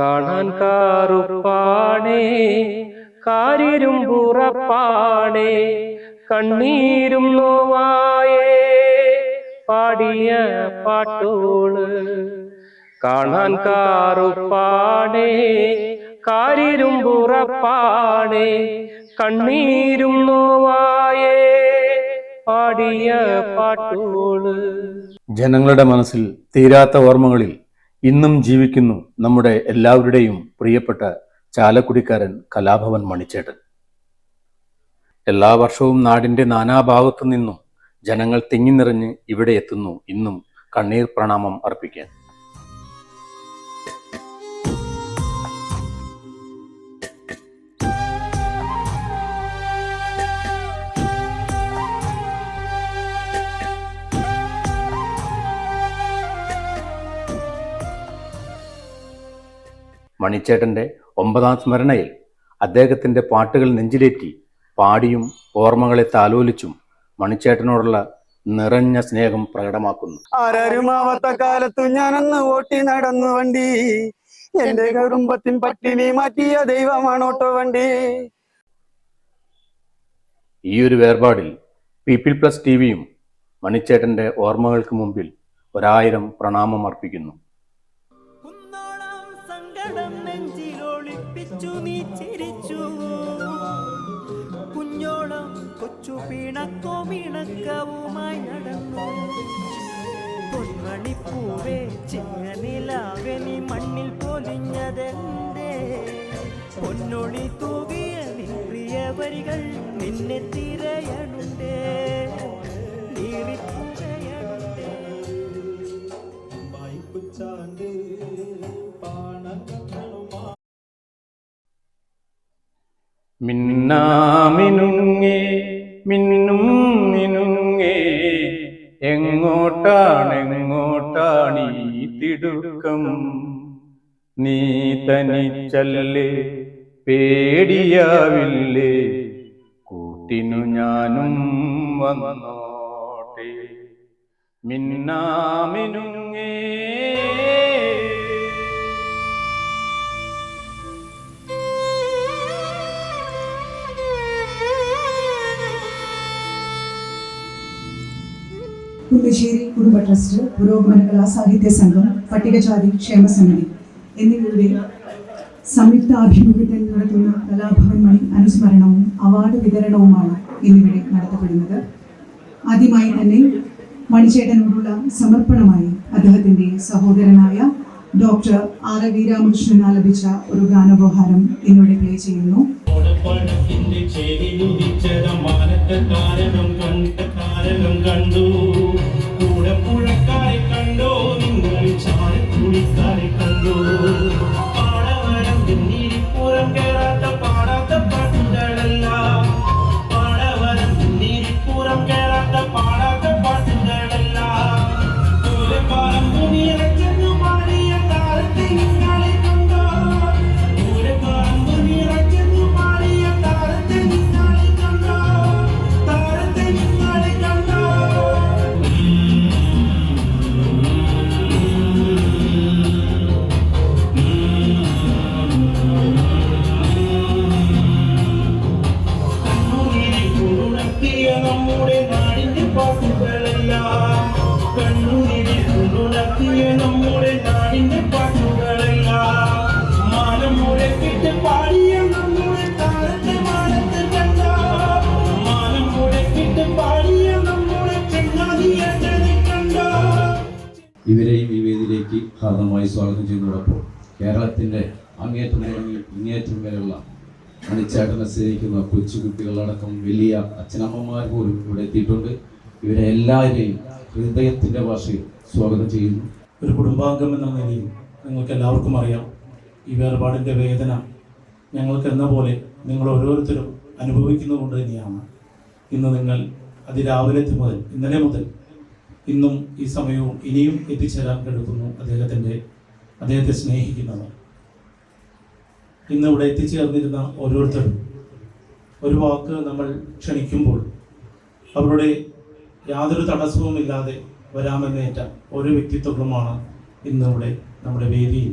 കാണാൻ കാറുപ്പാണേ കാരിരും പുറപ്പാണേ കണ്ണീരും നോവായേ പാടിയ പാട്ടോൾ. കാണാൻ കാറുപ്പാണേ കാരിരും പുറപ്പാണേ കണ്ണീരും നോവായേ പാടിയ പാട്ടോൾ. ജനങ്ങളുടെ മനസ്സിൽ തീരാത്ത ഓർമ്മകളിൽ ഇന്നും ജീവിക്കുന്നു നമ്മുടെ എല്ലാവരുടെയും പ്രിയപ്പെട്ട ചാലക്കുടിക്കാരൻ കലാഭവൻ മണിച്ചേട്ടൻ. എല്ലാ വർഷവും നാടിന്റെ നാനാഭാഗത്തു നിന്നും ജനങ്ങൾ തിങ്ങി നിറഞ്ഞ് ഇവിടെ എത്തുന്നു. ഇന്നും കണ്ണീർ പ്രണാമം അർപ്പിക്കാൻ. മണിച്ചേട്ടന്റെ ഒമ്പതാം സ്മരണയിൽ അദ്ദേഹത്തിന്റെ പാട്ടുകൾ നെഞ്ചിലേറ്റി പാടിയും ഓർമ്മകളെ താലോലിച്ചും മണിച്ചേട്ടനോടുള്ള നിറഞ്ഞ സ്നേഹം പ്രകടമാക്കുന്നു. ആരാരുമാവാത്ത കാലത്തു ഞാനന്ന് ഓട്ടി നടന്നു വണ്ടി. എന്റെ കുടുംബത്തിൻ പട്ടിണി മാറ്റിയ ദൈവമാണ് ഓട്ടോ വണ്ടി. ഈ ഒരു വേർപാടിൽ പീപ്പിൾ പ്ലസ് ടി വിയും മണിച്ചേട്ടന്റെ ഓർമ്മകൾക്ക് മുമ്പിൽ ഒരായിരം പ്രണാമം അർപ്പിക്കുന്നു. പൊലിഞ്ഞതെന്തേ പൊന്നൊളി തൂകിയ നിൻ പ്രിയ വരികൾ നിന്നെ തിരയണുണ്ടേ. നീറിപ്പുകയണുണ്ടേ. മിന്നാമിനുങ്ങേ മിന്നും മിനുങ്ങേ എങ്ങോട്ടാണ് എങ്ങോട്ടാണ് ഈ തിടുക്കം? നീ തനിച്ചല്ലേ? പേടിയാവില്ലേ? കൂട്ടിനു ഞാനും വന്നോട്ടെ. മിന്നാമിനുങ്ങേ. കുടുംബശ്ശേരി കുടുംബ ട്രസ്റ്റ് പുരോഗമന കലാ സാഹിത്യ സംഘം പട്ടികജാതി ക്ഷേമ സമിതി. എന്നിവയുടെ സംയുക്താഭിമുഖ്യത്തിൽ നടത്തുന്ന കലാഭവൻ മണി അനുസ്മരണവും അവാർഡ് വിതരണവുമാണ് ഇന്നിവിടെ നടത്തപ്പെടുന്നത്. ആദ്യമായി തന്നെ മണിച്ചേട്ടനോടുള്ള സമർപ്പണമായി അദ്ദേഹത്തിന്റെ സഹോദരനായ ഡോക്ടർ ആർ വി രാമകൃഷ്ണൻ ആലപിച്ച ഒരു ഗാനോപഹാരം ഇന്നിവിടെ പ്ലേ ചെയ്യുന്നു. താരകം കണ്ട കാരണം കണ്ടു. വേദിയിലേക്ക് ഹാർദമായി സ്വാഗതം ചെയ്യുന്നതോടൊപ്പം കേരളത്തിന്റെ അങ്ങേറ്റം തുടങ്ങി ഇങ്ങേറ്റം വരെയുള്ള മണിച്ചേട്ടനെ സ്നേഹിക്കുന്ന കൊച്ചുകുട്ടികളടക്കം വലിയ അച്ഛനമ്മമാർ പോലും ഇവിടെ എത്തിയിട്ടുണ്ട്. ഇവരെ എല്ലാവരെയും ഹൃദയത്തിന്റെ ഭാഷയിൽ സ്വാഗതം ചെയ്യുന്നു. ഒരു കുടുംബാംഗം എന്ന നിലയിൽ നിങ്ങൾക്ക് എല്ലാവർക്കും അറിയാം. ഈ വേർപാടിന്റെ വേദന ഞങ്ങൾക്ക് എന്ന പോലെ നിങ്ങൾ ഓരോരുത്തരും അനുഭവിക്കുന്നതുകൊണ്ട് തന്നെയാണ്. ഇന്ന് നിങ്ങൾ അതിരാവിലെ മുതൽ ഇന്നലെ മുതൽ ഇന്നും ഈ സമയവും ഇനിയും എത്തിച്ചേരാൻ കെടുക്കുന്നു അദ്ദേഹത്തിന്റെ അദ്ദേഹത്തെ സ്നേഹിക്കുന്നവർ. ഇന്ന് ഇവിടെ എത്തിച്ചേർന്നിരുന്ന ഓരോരുത്തരും ഒരു വാക്ക് നമ്മൾ ക്ഷണിക്കുമ്പോൾ അവരുടെ യാതൊരു തടസ്സവുമില്ലാതെ വരാമെന്നേറ്റ ഓരോ വ്യക്തിത്വങ്ങളുമാണ് ഇന്നിവിടെ നമ്മുടെ വേദിയിൽ.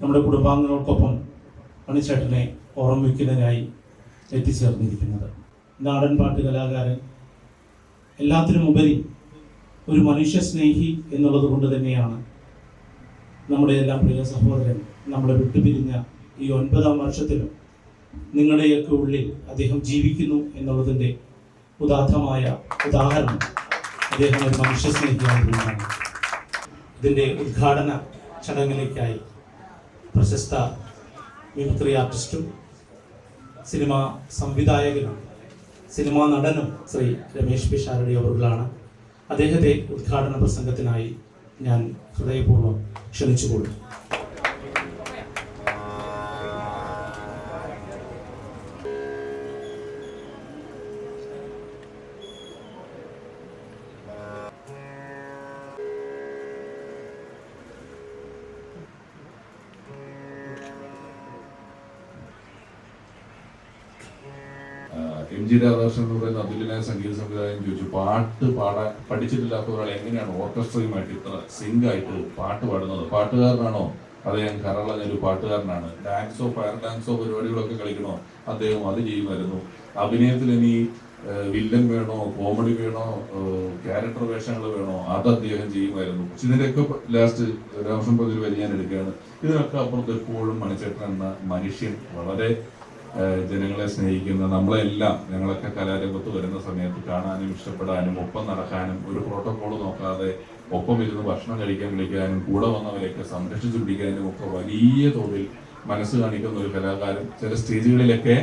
നമ്മുടെ കുടുംബാംഗങ്ങൾക്കൊപ്പം മണിച്ചേട്ടനെ ഓർമ്മിക്കുന്നതിനായി എത്തിച്ചേർന്നിരിക്കുന്നത്. നാടൻ പാട്ട് കലാകാരൻ എല്ലാത്തിനും ഉപരി ഒരു മനുഷ്യസ്നേഹി എന്നുള്ളത് കൊണ്ട് തന്നെയാണ് നമ്മുടെ എല്ലാം പ്രിയ സഹോദരൻ നമ്മളെ വിട്ടുപിരിഞ്ഞ ഈ ഒൻപതാം വർഷത്തിലും നിങ്ങളുടെയൊക്കെ ഉള്ളിൽ അദ്ദേഹം ജീവിക്കുന്നു എന്നുള്ളതിന്റെ ഉദാത്തമായ ഉദാഹരണം അദ്ദേഹം ഒരു മനുഷ്യസ്നേഹിയായതുകൊണ്ടാണ് ഇതിന്റെ ഉദ്ഘാടന ചടങ്ങിലേക്കായി പ്രശസ്ത മിമിക്രി ആർട്ടിസ്റ്റും സിനിമാ സംവിധായകനും സിനിമാ നടനും ശ്രീ രമേശ് പിഷാരടി അവറുകളാണ് അദ്ദേഹത്തെ ഉദ്ഘാടന പ്രസംഗത്തിനായി ഞാൻ ഹൃദയപൂർവം ക്ഷണിച്ചുകൊള്ളും എം ജി രാധാകൃഷ്ണൻ എന്ന് പറയുന്ന അതുല്യനായ സംഗീത സംവിധായകൻ ചോദിച്ചു പാട്ട് പാടാൻ പഠിച്ചിട്ടില്ലാത്ത ഒരാൾ എങ്ങനെയാണ് ഓർക്കസ്ട്രയുമായിട്ട് ഇത്ര സിങ്ക് ആയിട്ട് പാട്ട് പാടുന്നത്? പാട്ടുകാരനാണോ? അദ്ദേഹം ഒരു പാട്ടുകാരനാണ്. ഡാൻസോ ഫയർ ഡാൻസോ പരിപാടികളൊക്കെ കളിക്കണോ? അദ്ദേഹം അത് ചെയ്യുമായിരുന്നു. അഭിനയത്തിൽ ഇനി വില്ലൻ വേണോ കോമഡി വേണോ ക്യാരക്ടർ വേഷങ്ങൾ വേണോ അത് അദ്ദേഹം ചെയ്യുമായിരുന്നു. പക്ഷെ ഇതിന്റെയൊക്കെ ലാസ്റ്റ് രാമകൃഷ്ണൻ പതിൽ വരി ഞാൻ എടുക്കുകയാണ്. ഇതിനൊക്കെ അപ്പുറത്ത് എപ്പോഴും മണിച്ചേട്ടൻ എന്ന മനുഷ്യൻ വളരെ ജനങ്ങളെ സ്നേഹിക്കുന്ന നമ്മളെല്ലാം ഞങ്ങളൊക്കെ കലാരംഗത്ത് വരുന്ന സമയത്ത് കാണാനും ഇഷ്ടപ്പെടാനും ഒപ്പം നടക്കാനും ഒരു പ്രോട്ടോകോൾ നോക്കാതെ ഒപ്പം ഇരുന്ന് ഭക്ഷണം കഴിക്കാൻ വിളിക്കാനും കൂടെ വന്നവരെയൊക്കെ സംരക്ഷിച്ചു പിടിക്കാനും ഒക്കെ വലിയ തോതിൽ മനസ്സ് കാണിക്കുന്ന ഒരു കലാകാരൻ ചില സ്റ്റേജുകളിലൊക്കെ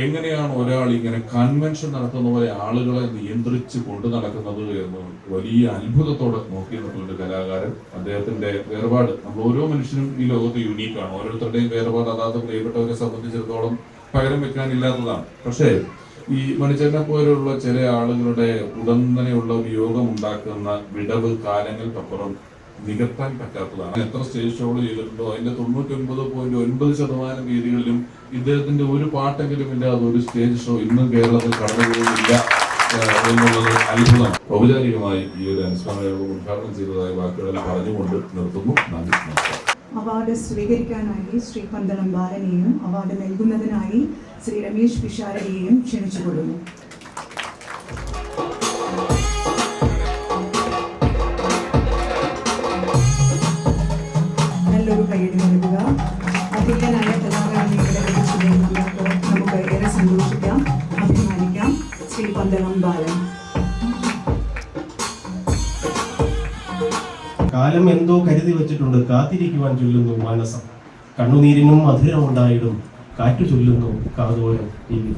എങ്ങനെയാണ് ഒരാൾ ഇങ്ങനെ കൺവെൻഷൻ നടത്തുന്ന പോലെ ആളുകളെ നിയന്ത്രിച്ച് കൊണ്ടു നടക്കുന്നത് എന്ന് വലിയ അത്ഭുതത്തോടെ നോക്കി നിൽക്കുന്ന ഒരു കലാകാരൻ. അദ്ദേഹത്തിന്റെ വേർപാട് നമ്മൾ ഓരോ മനുഷ്യനും ഈ ലോകത്ത് യുണീക്കാണ് ഓരോരുത്തരുടെയും വേർപാട് അതാത് പ്രിയപ്പെട്ടവരെ സംബന്ധിച്ചിടത്തോളം പകരം വെക്കാനില്ലാത്തതാണ്. പക്ഷേ ഈ മനുഷ്യനെ പോലെയുള്ള ചില ആളുകളുടെ ഉടന്തനെയുള്ള ഉപയോഗം യോഗം ഉണ്ടാക്കുന്ന വിടവ് കാലങ്ങൾക്കപ്പുറം നികത്താൻ പറ്റാത്തതാണ്. എത്ര സ്റ്റേജ് ഷോകൾ ചെയ്തിട്ടുണ്ടോ? അതിന്റെ തൊണ്ണൂറ്റി ഒൻപത് പോയിന്റ് ഒൻപത് ശതമാനം വേദികളിലും ഇദ്ദേഹത്തിന്റെ ഒരു പാട്ടെങ്കിലും ഇല്ലാതെ ഒരു സ്റ്റേജ് ഷോ ഇന്നും കേരളത്തിൽ കടന്നുപോകുന്നില്ല എന്നുള്ളത് അത്ഭുതം ഔപചാരികമായി ഈ ഒരു അനുസ്മരണ യോഗം ഉദ്ഘാടനം ചെയ്തതായി വാക്കുകളെല്ലാം പറഞ്ഞുകൊണ്ട് നിർത്തുന്നു. നന്ദി അവാർഡ് സ്വീകരിക്കാനായി ശ്രീ പന്തളം ബാലനെയും അവാർഡ് നൽകുന്നതിനായി ശ്രീ രമേശ് പിഷാരടിയെയും ക്ഷണിച്ചുകൊള്ളുന്നു. കാലം എന്തോ കരുതി വെച്ചിട്ടുണ്ട്. കാത്തിരിക്കുവാൻ ചൊല്ലുന്നു മാനസം. കണ്ണുനീരിനും മധുരമുണ്ടായിടും കാറ്റു ചൊല്ലുന്നു കാതോരം ഇനി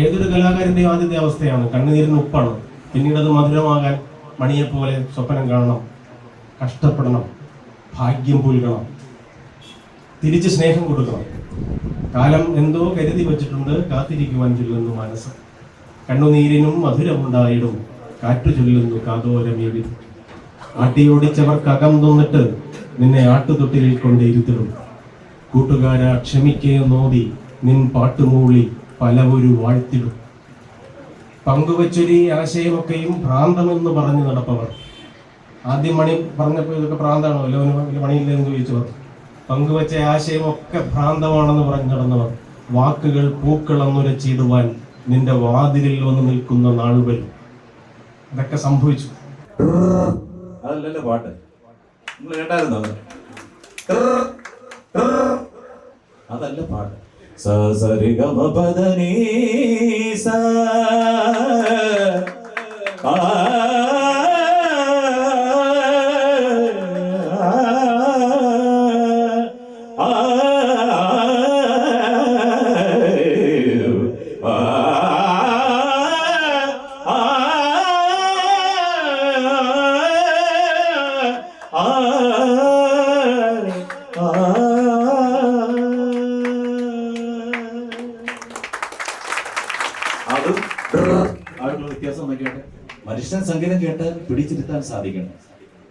ഏതൊരു കലാകാരന്റെയും ആദ്യത്തെ അവസ്ഥയാണ് കണ്ണുനീരിന് ഉപ്പാണ്. പിന്നീട് അത് മധുരമാകാൻ മണിയെപ്പോലെ സ്വപ്നം കാണണം. കഷ്ടപ്പെടണം. ഭാഗ്യം പുൽകണം തിരിച്ച് സ്നേഹം കൊടുക്കണം. കാലം എന്തോ കരുതി വച്ചിട്ടുണ്ട്. കാത്തിരിക്കുവാൻ ചൊല്ലുന്നു മനസ്സ് കണ്ണുനീരിനും മധുരമുണ്ടായിടും കാറ്റു ചൊല്ലുന്നു കാതോരം ആട്ടിയോടിച്ചവർക്കകം തന്നിട്ട് നിന്നെ ആട്ടുതൊട്ടിലിൽ കൊണ്ട് ഇരുത്തിടും. കൂട്ടുകാര ക്ഷമിക്കേ നോതി നിൻ പാട്ടുമൂളി പലവരു വാഴ്ത്തിടും. പങ്കുവച്ചൊരു ആശയമൊക്കെയും ഭ്രാന്തമെന്ന് പറഞ്ഞു നടപ്പവർ. ആദ്യം മണി പറഞ്ഞപ്പോൾ ഇതൊക്കെ ഭ്രാന്താണോ? അല്ലോ മണിയില്ലെന്ന് ചോദിച്ചവർ. പങ്കുവച്ച ആശയമൊക്കെ ഭ്രാന്തമാണെന്ന് പറഞ്ഞു നടന്നവർ. വാക്കുകൾ പൂക്കളന്നുരച്ചിടുവാൻ നിന്റെ വാതിലിൽ വന്ന് നിൽക്കുന്ന നാളുകൾ. ഇതൊക്കെ സംഭവിച്ചു. അതല്ലല്ലോ പാട്ട്. നിങ്ങൾ കേട്ടായിരുന്നോ അത്? അതല്ല പാട്ട്. സ സരി ഗമപദനീ പദ സ ആ. പിടിച്ചിരുത്താൻ സാധിക്കണം.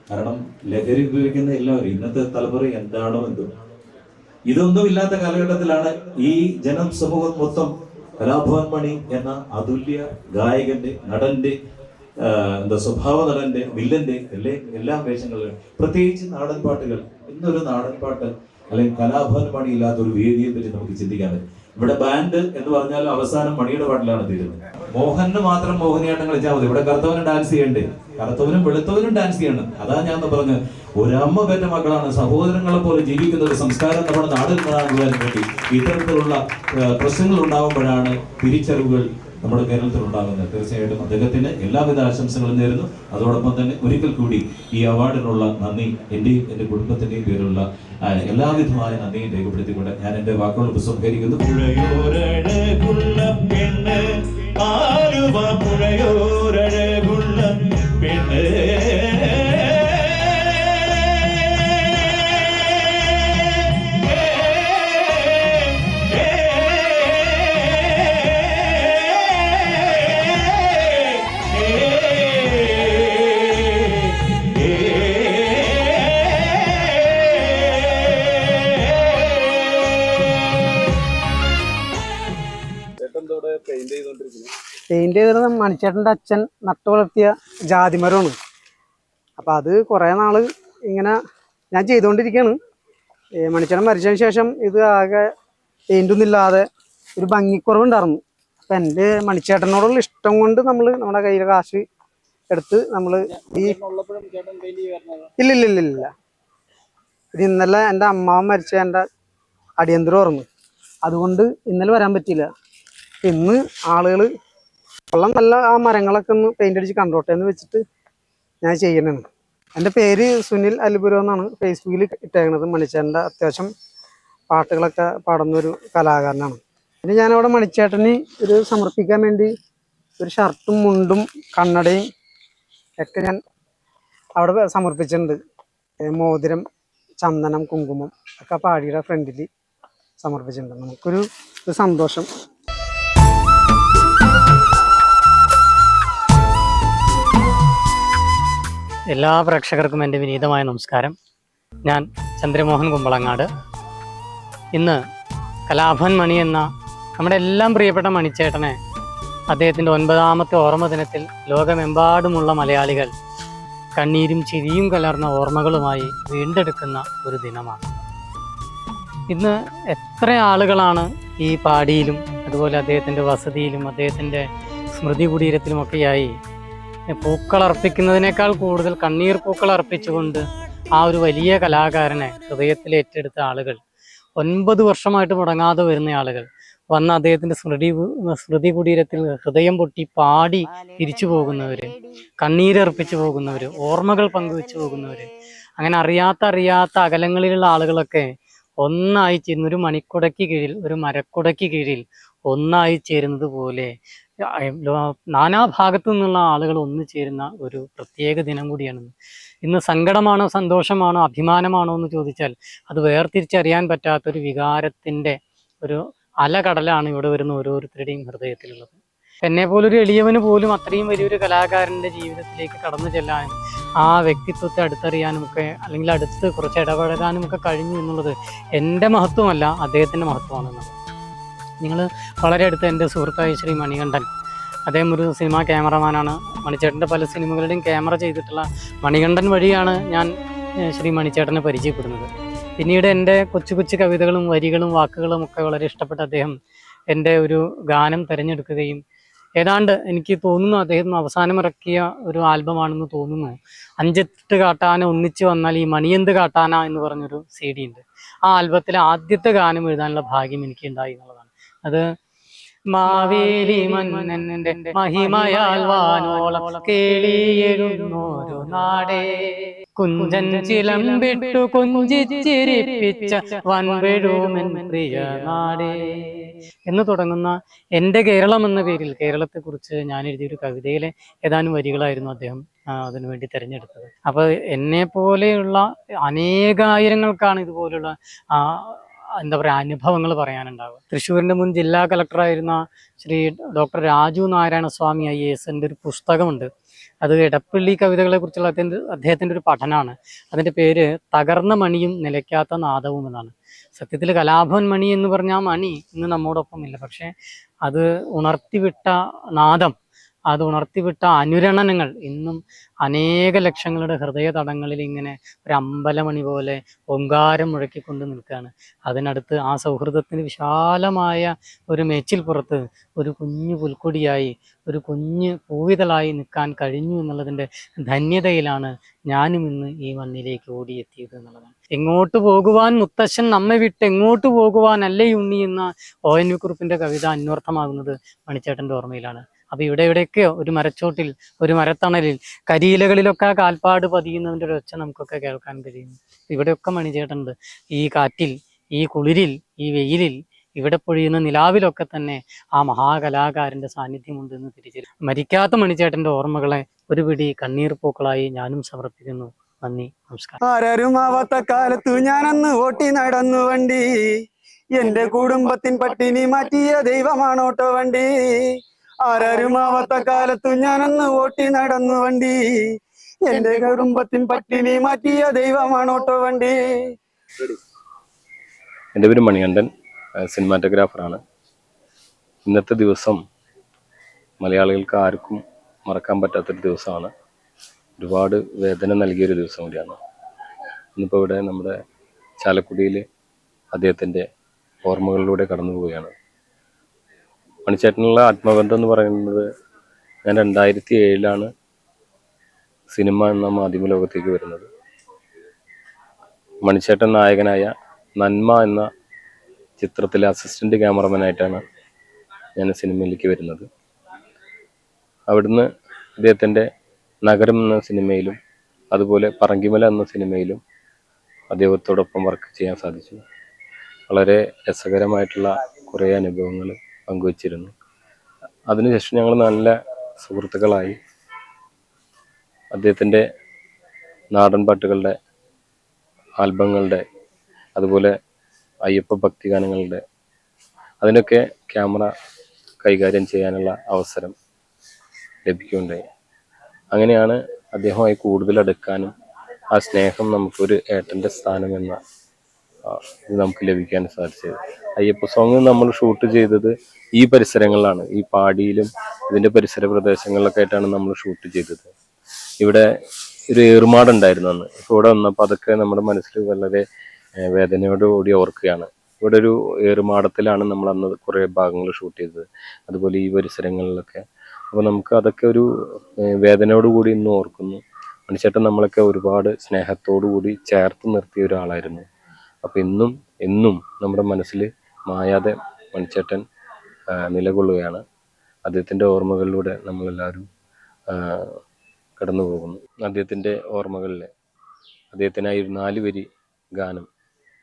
കാരണം ലഹരി ഉപയോഗിക്കുന്ന എല്ലാവരും ഇന്നത്തെ തലമുറ എന്താണോ എന്തോ. ഇതൊന്നും ഇല്ലാത്ത കാലഘട്ടത്തിലാണ് ഈ ജനം സമൂഹം മൊത്തം കലാഭവൻ മണി എന്ന അതുല്യ ഗായകന്റെ നടന്റെ എന്താ സ്വഭാവ നടന്റെ വില്ലന്റെ എല്ലാ എല്ലാ വേഷങ്ങളിലും പ്രത്യേകിച്ച് നാടൻ പാട്ടുകൾ ഇന്നൊരു നാടൻ പാട്ട് അല്ലെങ്കിൽ കലാഭവൻ മണി ഇല്ലാത്ത ഒരു വേദിയെ പറ്റി നമുക്ക് ചിന്തിക്കാൻ പറ്റും. ഇവിടെ ബാൻഡ് എന്ന് പറഞ്ഞാൽ അവസാനം മണിയുടെ പാട്ടിലാണ് തീരുന്നത്. മോഹന് മാത്രം മോഹിനിയാട്ടം കളിച്ചാൽ മതി. ഇവിടെ കറുത്തവനും ഡാൻസ് ചെയ്യണ്ടേ. കറുത്തവനും വെളുത്തവനും ഡാൻസ് ചെയ്യണം. അതാ ഞാൻ പറഞ്ഞു ഒരമ്മ പെറ്റ മക്കളാണ് സഹോദരങ്ങളെ പോലെ ജീവിക്കുന്ന ഒരു സംസ്കാരം നമ്മുടെ നാടിൽ നിന്നാകുവാൻ വേണ്ടി ഇത്തരത്തിലുള്ള പ്രശ്നങ്ങൾ ഉണ്ടാകുമ്പോഴാണ് തിരിച്ചറിവുകൾ നമ്മുടെ കേരളത്തിൽ ഉണ്ടാകുന്നത്. തീർച്ചയായിട്ടും അദ്ദേഹത്തിന് എല്ലാവിധ ആശംസകളും നേരുന്നു. അതോടൊപ്പം തന്നെ ഒരിക്കൽ കൂടി ഈ അവാർഡിനുള്ള നന്ദി. എന്റെയും എന്റെ കുടുംബത്തിന്റെയും പേരുള്ള എല്ലാവിധമായ നന്ദിയും രേഖപ്പെടുത്തിക്കൊണ്ട് ഞാൻ എന്റെ വാക്കുകൾ ഉപസംഹരിക്കുന്നു പുഴയോരഴകുള്ള പെണ്ണ്. ആലുവ ഇതിൽ മണിച്ചേട്ടന്റെ അച്ഛൻ നട്ടു വളർത്തിയ ജാതിമരമാണ് അപ്പോൾ അത് കുറേ നാൾ ഇങ്ങനെ ഞാൻ ചെയ്തുകൊണ്ടിരിക്കുകയാണ്. മണിച്ചേട്ടൻ മരിച്ചതിന് ശേഷം ഇത് ആകെ പെയിന്റൊന്നും ഇല്ലാതെ ഒരു ഭംഗിക്കുറവുണ്ടായിരുന്നു. അപ്പം എന്റെ മണിച്ചേട്ടനോടുള്ള ഇഷ്ടം കൊണ്ട് നമ്മൾ നമ്മുടെ കയ്യിലെ കാശ് എടുത്ത് നമ്മൾ ഈ ഇല്ല ഇല്ല ഇല്ല ഇല്ല ഇത് ഇന്നലെ എന്റെ അമ്മാവൻ മരിച്ച എന്റെ അടിയന്തരം ഓർമ്മ അതുകൊണ്ട് ഇന്നലെ വരാൻ പറ്റിയില്ല. ഇന്ന് ആളുകൾ വെള്ളം നല്ല ആ മരങ്ങളൊക്കെ ഒന്ന് പെയിന്റ് അടിച്ച് കണ്ടോട്ടെ എന്ന് വെച്ചിട്ട് ഞാൻ ചെയ്യണതാണ് എന്റെ പേര് സുനിൽ അലിപുരം എന്നാണ്. ഫേസ്ബുക്കിൽ ഇട്ടേക്കണത് മണിച്ചേട്ടന്റെ അത്യാവശ്യം പാട്ടുകളൊക്കെ പാടുന്ന ഒരു കലാകാരനാണ്. പിന്നെ ഞാനവിടെ മണിച്ചേട്ടന് ഒരു സമർപ്പിക്കാൻ വേണ്ടി ഒരു ഷർട്ടും മുണ്ടും കണ്ണടയും ഒക്കെ ഞാൻ അവിടെ സമർപ്പിച്ചിട്ടുണ്ട്. മോതിരം ചന്ദനം കുങ്കുമം ഒക്കെ പാടിയുടെ ഫ്രണ്ടിൽ സമർപ്പിച്ചിട്ടുണ്ട്. നമുക്കൊരു ഒരു സന്തോഷം. എല്ലാ പ്രേക്ഷകർക്കും എന്റെ വിനീതമായ നമസ്കാരം. ഞാൻ ചന്ദ്രമോഹൻ കുമ്പളങ്ങാട്. ഇന്ന് കലാഭൻ മണി എന്ന നമ്മുടെ എല്ലാം പ്രിയപ്പെട്ട മണിച്ചേട്ടനെ അദ്ദേഹത്തിന്റെ ഒൻപതാമത്തെ ഓർമ്മ ദിനത്തിൽ ലോകമെമ്പാടുമുള്ള മലയാളികൾ കണ്ണീരും ചിരിയും കലർന്ന ഓർമ്മകളുമായി വീണ്ടെടുക്കുന്ന ഒരു ദിനമാണ്. ഇന്ന് എത്ര ആളുകളാണ് ഈ പാടിയിലും അതുപോലെ അദ്ദേഹത്തിന്റെ വസതിയിലും അദ്ദേഹത്തിന്റെ സ്മൃതി കുടീരത്തിലുമൊക്കെയായി പൂക്കൾ അർപ്പിക്കുന്നതിനേക്കാൾ കൂടുതൽ കണ്ണീർ പൂക്കൾ അർപ്പിച്ചുകൊണ്ട് ആ ഒരു വലിയ കലാകാരനെ ഹൃദയത്തിൽ ഏറ്റെടുത്ത ആളുകൾ. ഒൻപത് വർഷമായിട്ട് മുടങ്ങാതെ വരുന്ന ആളുകൾ. വന്ന അദ്ദേഹത്തിന്റെ സ്മൃതി സ്മൃതി കുടീരത്തിൽ ഹൃദയം പൊട്ടി പാടി തിരിച്ചു പോകുന്നവര് കണ്ണീരർപ്പിച്ചു പോകുന്നവര് ഓർമ്മകൾ പങ്കുവെച്ചു പോകുന്നവര് അങ്ങനെ അറിയാത്ത അറിയാത്ത അകലങ്ങളിലുള്ള ആളുകളൊക്കെ ഒന്നായി ചേരുന്ന ഒരു മണിക്കുടയ്ക്ക് കീഴിൽ ഒരു മരക്കുടയ്ക്ക് കീഴിൽ ഒന്നായി ചേരുന്നത് പോലെ നാനാഭാഗത്തു നിന്നുള്ള ആളുകൾ ഒന്നു ചേരുന്ന ഒരു പ്രത്യേക ദിനം കൂടിയാണ്. ഇന്ന് സങ്കടമാണോ സന്തോഷമാണോ അഭിമാനമാണോ എന്ന് ചോദിച്ചാൽ അത് വേർതിരിച്ചറിയാൻ പറ്റാത്ത ഒരു വികാരത്തിന്റെ ഒരു അലകടലാണ് ഇവിടെ വരുന്ന ഓരോരുത്തരുടെയും ഹൃദയത്തിലുള്ളത്. എന്നെ പോലൊരു എളിയവന് പോലും അത്രയും വലിയൊരു കലാകാരന്റെ ജീവിതത്തിലേക്ക് കടന്നു ചെല്ലാനും ആ വ്യക്തിത്വത്തെ അടുത്തറിയാനും ഒക്കെ അല്ലെങ്കിൽ അടുത്ത് കുറച്ച് ഇടപഴകാനും ഒക്കെ കഴിഞ്ഞു എന്നുള്ളത് എന്റെ മഹത്വമല്ല അദ്ദേഹത്തിന്റെ മഹത്വമാണെന്നാണ്. നിങ്ങൾ വളരെ അടുത്ത് എന്റെ സുഹൃത്തായ ശ്രീ മണികണ്ഠൻ. അദ്ദേഹം ഒരു സിനിമാ ക്യാമറമാനാണ്. മണിച്ചേട്ടന്റെ പല സിനിമകളുടെയും ക്യാമറ ചെയ്തിട്ടുള്ള മണികണ്ഠൻ വഴിയാണ് ഞാൻ ശ്രീ മണിച്ചേട്ടനെ പരിചയപ്പെടുന്നത്. പിന്നീട് എന്റെ കൊച്ചു കൊച്ചു കവിതകളും വരികളും വാക്കുകളും ഒക്കെ വളരെ ഇഷ്ടപ്പെട്ട അദ്ദേഹം എന്റെ ഒരു ഗാനം തിരഞ്ഞെടുക്കുകയും ഏതാണ്ട് എനിക്ക് തോന്നുന്നു അദ്ദേഹം അവസാനം ഇറക്കിയ ഒരു ആൽബമാണെന്ന് തോന്നുന്നു. അഞ്ചെട്ട് കാട്ടാന ഒന്നിച്ചു വന്നാൽ ഈ മണിയന്ത് കാട്ടാന എന്ന് പറഞ്ഞൊരു സി ഡി ഉണ്ട്. ആ ആൽബത്തിലെ ആദ്യത്തെ ഗാനം എഴുതാനുള്ള ഭാഗ്യം എനിക്ക് ഉണ്ടായി അത് മാവേലി മന്നന്റെ മഹിമയാൽ വാനോളം കേളിയെഴുന്നോരു നാടേ. കുഞ്ചൻ ചിലമ്പിട്ടു കുഞ്ചിച്ചിരിപ്പിച്ച വൻപെഴുമൻ പ്രിയ നാടേ. എന്ന് തുടങ്ങുന്ന എന്റെ കേരളം എന്ന പേരിൽ കേരളത്തെ കുറിച്ച് ഞാൻ എഴുതിയൊരു കവിതയിലെ ഏതാനും വരികളായിരുന്നു അദ്ദേഹം അതിനു അതിനുവേണ്ടി തിരഞ്ഞെടുത്തത്. അപ്പോൾ എന്നെ പോലെയുള്ള അനേകായിരങ്ങൾക്കാണ് ഇതുപോലുള്ള ആ, എന്താ പറയുക അനുഭവങ്ങൾ പറയാനുണ്ടാവുക. തൃശ്ശൂരിന്റെ മുൻ ജില്ലാ കളക്ടറായിരുന്ന Shri doctor Raju Narayana Swamy I A എസിന്റെ ഒരു പുസ്തകമുണ്ട്. അത് ഇടപ്പള്ളി കവിതകളെക്കുറിച്ചുള്ള അദ്ദേഹത്തിന്റെ അദ്ദേഹത്തിന്റെ ഒരു പഠനമാണ് അതിന്റെ പേര് തകർന്ന മണിയും നിലയ്ക്കാത്ത നാദവും എന്നാണ്. സത്യത്തിൽ കലാഭവൻ മണി എന്ന് പറഞ്ഞ ആ മണി ഇന്ന് നമ്മോടൊപ്പം ഇല്ല പക്ഷേ അത് ഉണർത്തിവിട്ട നാദം അത് ഉണർത്തിവിട്ട അനുരണനങ്ങൾ. ഇന്നും അനേക ലക്ഷങ്ങളുടെ ഹൃദയ തടങ്ങളിൽ ഇങ്ങനെ ഒരു അമ്പലമണി പോലെ ഓങ്കാരം മുഴക്കിക്കൊണ്ട് നിൽക്കുകയാണ്. അതിനടുത്ത് ആ സൗഹൃദത്തിന് വിശാലമായ ഒരു മേച്ചിൽ പുറത്ത് ഒരു കുഞ്ഞു പുൽക്കൊടിയായി ഒരു കുഞ്ഞ് പൂവിതളായി നിൽക്കാൻ കഴിഞ്ഞു എന്നുള്ളതിന്റെ ധന്യതയിലാണ് ഞാനും ഇന്ന് ഈ മണ്ണിലേക്ക് ഓടിയെത്തിയത് എന്നുള്ളതാണ്. എങ്ങോട്ട് പോകുവാൻ മുത്തശ്ശൻ നമ്മെ വിട്ട് എങ്ങോട്ട് പോകുവാൻ അല്ലേ ഉണ്ണി എന്ന ഒ എൻ വി കുറിപ്പിന്റെ കവിത അന്വർത്ഥമാകുന്നത് മണിച്ചേട്ടന്റെ ഓർമ്മയിലാണ്. അപ്പൊ ഇവിടെ ഇവിടെയൊക്കെ ഒരു മരച്ചോട്ടിൽ ഒരു മരത്തണലിൽ കരിയിലകളിലൊക്കെ ആ കാൽപ്പാട് പതിയുന്നതിന്റെ ഒരു ഒച്ച നമുക്കൊക്കെ കേൾക്കാൻ കഴിയുന്നു. ഇവിടെയൊക്കെ മണിചേട്ടുണ്ട് ഈ കാറ്റിൽ ഈ കുളിരിൽ ഈ വെയിലിൽ ഇവിടെ പൊഴിയുന്ന നിലാവിലൊക്കെ തന്നെ ആ മഹാകലാകാരന്റെ സാന്നിധ്യമുണ്ട് എന്ന് തിരിച്ചു മരിക്കാത്ത മണിച്ചേട്ടന്റെ ഓർമ്മകളെ ഒരു പിടി കണ്ണീർ പൂക്കളായി ഞാനും സമർപ്പിക്കുന്നു. നന്ദി. നമസ്കാരം. ആരും ആവാത്ത കാലത്തു ഞാനന്ന് ഓട്ടി നടന്നു വണ്ടി. എന്റെ കുടുംബത്തിൻ പട്ടിണി മാറ്റിയ ദൈവമാണോട്ടോ വണ്ടി. ആരാരും ആവാത്ത കാലത്തു ഞാനന്ന് ഓട്ടി നടന്നു വണ്ടി. എന്റെ കുടുംബത്തിൻ പട്ടിണി മാറ്റിയ ദൈവമാണ് ഓട്ടോ വണ്ടി. എന്റെ പേര് മണികണ്ഠൻ സിനിമാറ്റോഗ്രാഫറാണ്. ഇന്നത്തെ ദിവസം മലയാളികൾക്ക് ആർക്കും മറക്കാൻ പറ്റാത്തൊരു ദിവസമാണ്. ഒരുപാട് വേദന നൽകിയൊരു ദിവസം കൂടിയാണ്. ഇന്നിപ്പോൾ ഇവിടെ നമ്മുടെ ചാലക്കുടിയിൽ അദ്ദേഹത്തിന്റെ ഓർമ്മകളിലൂടെ കടന്നു പോവുകയാണ് മണിച്ചേട്ടനുള്ള ആത്മബന്ധം എന്ന് പറയുന്നത് ഞാൻ രണ്ടായിരത്തി ഏഴിലാണ് സിനിമ എന്ന മാധ്യമ ലോകത്തേക്ക് വരുന്നത്. മണിച്ചേട്ടൻ നായകനായ നന്മ എന്ന ചിത്രത്തിലെ അസിസ്റ്റന്റ് ക്യാമറമാനായിട്ടാണ് ഞാൻ സിനിമയിലേക്ക് വരുന്നത്. അവിടുന്ന് അദ്ദേഹത്തിന്റെ നഗരം എന്ന സിനിമയിലും അതുപോലെ പറങ്കിമല എന്ന സിനിമയിലും അദ്ദേഹത്തോടൊപ്പം വർക്ക് ചെയ്യാൻ സാധിച്ചു. വളരെ രസകരമായിട്ടുള്ള കുറേ അനുഭവങ്ങൾ പങ്കുവച്ചിരുന്നു. അതിനുശേഷം ഞങ്ങൾ നല്ല സുഹൃത്തുക്കളായി. അദ്ദേഹത്തിന്റെ നാടൻ പാട്ടുകളുടെ ആൽബങ്ങളുടെ അതുപോലെ അയ്യപ്പ ഭക്തിഗാനങ്ങളുടെ അതിനൊക്കെ ക്യാമറ കൈകാര്യം ചെയ്യാനുള്ള അവസരം ലഭിക്കുകയുണ്ടായി. അങ്ങനെയാണ് അദ്ദേഹമായി കൂടുതൽ അടുക്കാനും ആ സ്നേഹം നമുക്കൊരു ഏട്ടന്റെ സ്ഥാനം എന്ന ആ, ഇത് നമുക്ക് ലഭിക്കാൻ സാധിച്ചത്. അയ്യപ്പ സോങ് നമ്മൾ ഷൂട്ട് ചെയ്തത് ഈ പരിസരങ്ങളിലാണ്. ഈ പാടിയിലും ഇതിന്റെ പരിസര പ്രദേശങ്ങളിലൊക്കെ ആയിട്ടാണ് നമ്മൾ ഷൂട്ട് ചെയ്തത്. ഇവിടെ ഒരു ഏറുമാടുണ്ടായിരുന്നു അന്ന്. ഇപ്പോൾ ഇവിടെ വന്നപ്പോൾ അതൊക്കെ നമ്മുടെ മനസ്സിൽ വളരെ വേദനയോടുകൂടി ഓർക്കുകയാണ്. ഇവിടെ ഒരു ഏറുമാടത്തിലാണ് നമ്മൾ അന്ന് കുറേ ഭാഗങ്ങൾ ഷൂട്ട് ചെയ്തത്. അതുപോലെ ഈ പരിസരങ്ങളിലൊക്കെ. അപ്പോൾ നമുക്ക് അതൊക്കെ ഒരു വേദനയോടുകൂടി ഇന്ന് ഓർക്കുന്നു. മണിച്ചേട്ടൻ നമ്മളൊക്കെ ഒരുപാട് സ്നേഹത്തോടു കൂടി ചേർത്ത് നിർത്തിയ ഒരാളായിരുന്നു. അപ്പോൾ ഇന്നും എന്നും നമ്മുടെ മനസ്സിൽ മായാതെ മണിച്ചേട്ടൻ നിലകൊള്ളുകയാണ്. അദ്ദേഹത്തിന്റെ ഓർമ്മകളിലൂടെ നമ്മളെല്ലാവരും കടന്നു പോകുന്നു അദ്ദേഹത്തിന്റെ ഓർമ്മകളിൽ അദ്ദേഹത്തിനായി ഒരു നാല് വരി ഗാനം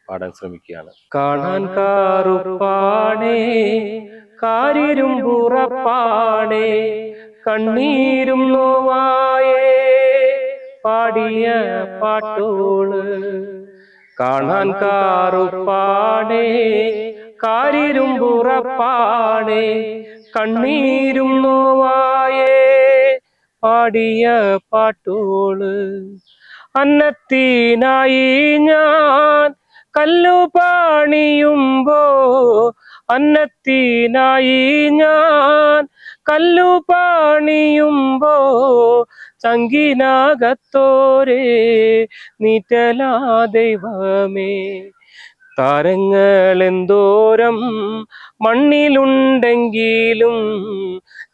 പാടാൻ ശ്രമിക്കുകയാണ്. കാണാൻ കാറുപ്പാണേ കാരിരും പുറപ്പാണേ കണ്ണീരും നോവായേ പാടിയ പാട്ടോൾ. കാണാൻ കാറുപ്പാടെ കാരിരും പുറപ്പാടെ കണ്ണീരും നോവായേ പാടിയ പാട്ടോൾ അന്നത്തിനായി ഞാൻ കല്ലു പണിയുമ്പോ അന്നത്തിനായി ഞാൻ കല്ലു ചങ്കിനകത്തോരേ നീറ്റലാ ദൈവമേ. താരങ്ങൾ എന്തോരം മണ്ണിലുണ്ടെങ്കിലും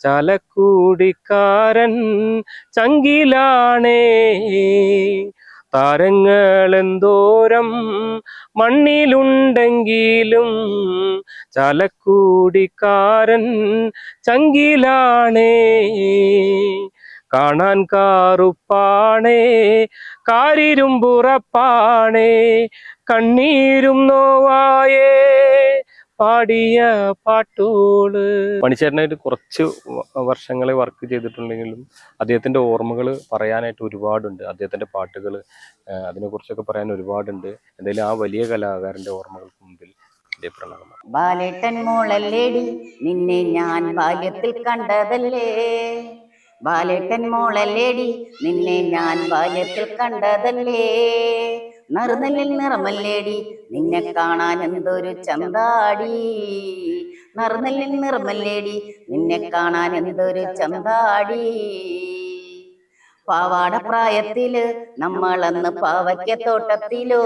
ചാലക്കൂടിക്കാരൻ ചങ്കിലാണേ. താരങ്ങൾ എന്തോരം മണ്ണിലുണ്ടെങ്കിലും ചാലക്കൂടിക്കാരൻ ചങ്കിലാണേ. കാണാൻ കാറുപ്പാണേ കാരിരും പുറപ്പാണേ കണ്ണീരും നോവായേ പാടിയ പാട്ടോൾ മണിച്ചേട്ടനായിട്ട് കുറച്ച് വർഷങ്ങളെ വർക്ക് ചെയ്തിട്ടുണ്ടെങ്കിലും അദ്ദേഹത്തിന്റെ ഓർമ്മകൾ പറയാനായിട്ട് ഒരുപാടുണ്ട്. അദ്ദേഹത്തിന്റെ പാട്ടുകൾ അതിനെക്കുറിച്ചൊക്കെ പറയാൻ ഒരുപാടുണ്ട്. എന്തായാലും ആ വലിയ കലാകാരന്റെ ഓർമ്മകൾക്ക് മുമ്പിൽ പ്രണാമം ബാലേട്ടൻ മോളല്ലേടി നിന്നെ ഞാൻ ബാല്യത്തിൽ കണ്ടതല്ലേ? ബാലേട്ടൻ മോളല്ലേടി നിന്നെ ഞാൻ ബാല്യത്തിൽ കണ്ടതല്ലേ? നറുനെല്ലിൽ നിറമല്ലേടി നിന്നെ കാണാൻ എന്തൊരു ചന്താടി? നറുനെല്ലിൽ നിറമല്ലേടി നിന്നെ കാണാൻ എന്തൊരു ചന്താടി? പാവാട പ്രായത്തിൽ നമ്മളന്ന് പാവയ്ക്കത്തോട്ടത്തിലോ?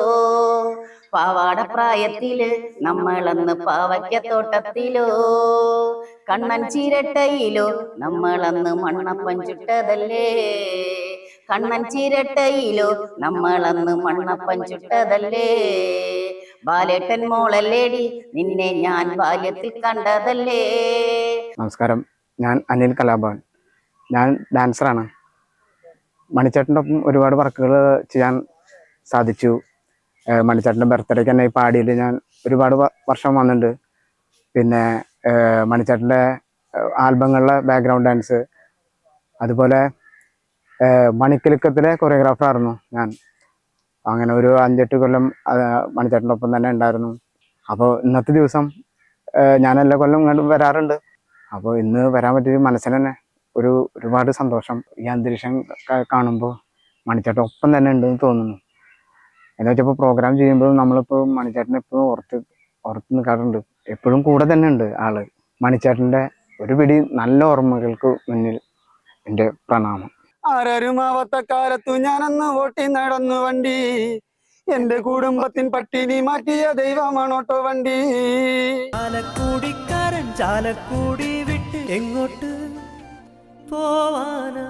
പാവാട പ്രായത്തിൽ നമ്മളന്ന് പാവയ്ക്കത്തോട്ടത്തിലോ? കണ്ണൻ ചിരട്ടയിലോ നമ്മളന്ന് മണ്ണപ്പൻ ചുട്ടതല്ലേ കണ്ണൻ ചിരട്ടയിലോ നമ്മളന്ന് മണ്ണപ്പൻ ചുട്ടതല്ലേ ബാലേട്ടൻ മോളല്ലേടി നിന്നെ ഞാൻ ബാല്യത്തിൽ കണ്ടതല്ലേ? നമസ്കാരം. ഞാൻ അനിൽ കലാഭവൻ. ഞാൻ ഡാൻസറാണ്. മണിച്ചേട്ടന്റെ ഒപ്പം ഒരുപാട് വർക്കുകൾ ചെയ്യാൻ സാധിച്ചു. മണിച്ചേട്ടന്റെ ബർത്ത്ഡേക്ക് തന്നെ ഈ പാടിയിൽ ഞാൻ ഒരുപാട് വർഷം വന്നിട്ടുണ്ട്. പിന്നെ മണിച്ചേട്ടന്റെ ആൽബങ്ങളിലെ ബാക്ക്ഗ്രൗണ്ട് ഡാൻസ് അതുപോലെ മണിക്കിലുക്കത്തിലെ കൊറിയോഗ്രാഫറായിരുന്നു ഞാൻ. അങ്ങനെ ഒരു അഞ്ചെട്ട് കൊല്ലം മണിച്ചേട്ടന്റെ ഒപ്പം തന്നെ ഉണ്ടായിരുന്നു. അപ്പോൾ ഇന്നത്തെ ദിവസം ഞാൻ എല്ലാ കൊല്ലം ഇങ്ങോട്ട് വരാറുണ്ട്. അപ്പോൾ ഇന്ന് വരാൻ പറ്റിയ മനസ്സിന് തന്നെ ഒരു ഒരുപാട് സന്തോഷം ഈ അന്തരീക്ഷം കാണുമ്പോൾ മണിച്ചേട്ടൻ ഒപ്പം തന്നെ ഉണ്ടെന്ന് തോന്നുന്നു. എന്ന് വെച്ചപ്പോൾ പ്രോഗ്രാം ചെയ്യുമ്പോൾ നമ്മളിപ്പോൾ മണിച്ചേട്ടൻ എപ്പോഴും ഓർത്ത് ഓർത്ത് നിൽക്കാറുണ്ട്. എപ്പോഴും കൂടെ തന്നെ ഉണ്ട് ആൾ. മണിച്ചേട്ടന്റെ ഒരു പിടി നല്ല ഓർമ്മകൾക്ക് മുന്നിൽ എന്റെ പ്രണാമം. ആരരുമാവത്ത കാലത്തു ഞാനന്ന് ഓട്ടി നടന്നു വണ്ടി. എന്റെ കുടുംബത്തിൻ പട്ടിണി മാറ്റിയ ദൈവമാണോട്ടോ വണ്ടി. ചാലക്കൂടിക്കാരൻ ചാലക്കൂടി വിട്ട് എങ്ങോട്ട് போவானா